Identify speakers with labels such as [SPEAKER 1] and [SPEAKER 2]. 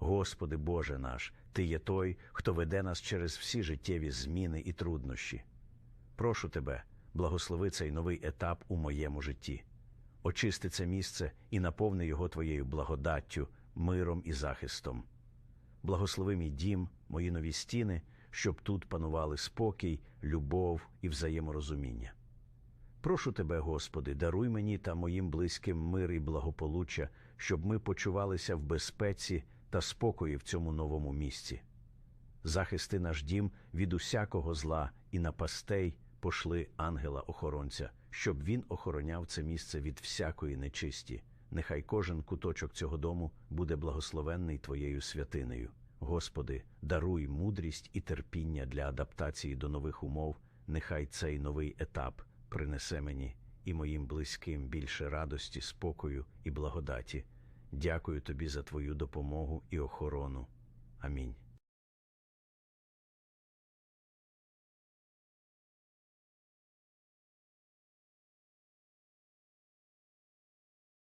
[SPEAKER 1] Господи Боже наш, Ти є той, хто веде нас через всі життєві зміни і труднощі. Прошу тебе, благослови цей новий етап у моєму житті. Очисти це місце і наповни його Твоєю благодаттю, миром і захистом. Благослови мій дім, мої нові стіни, щоб тут панували спокій, любов і взаєморозуміння. Прошу тебе, Господи, даруй мені та моїм близьким мир і благополуччя, щоб ми почувалися в безпеці та спокої в цьому новому місці. Захисти наш дім від усякого зла і напастей пошли ангела-охоронця, щоб він охороняв це місце від всякої нечисті. Нехай кожен куточок цього дому буде благословенний Твоєю святинею. Господи, даруй мудрість і терпіння для адаптації до нових умов. Нехай цей новий етап принесе мені і моїм близьким більше радості, спокою і благодаті. Дякую тобі за твою допомогу і охорону. Амінь.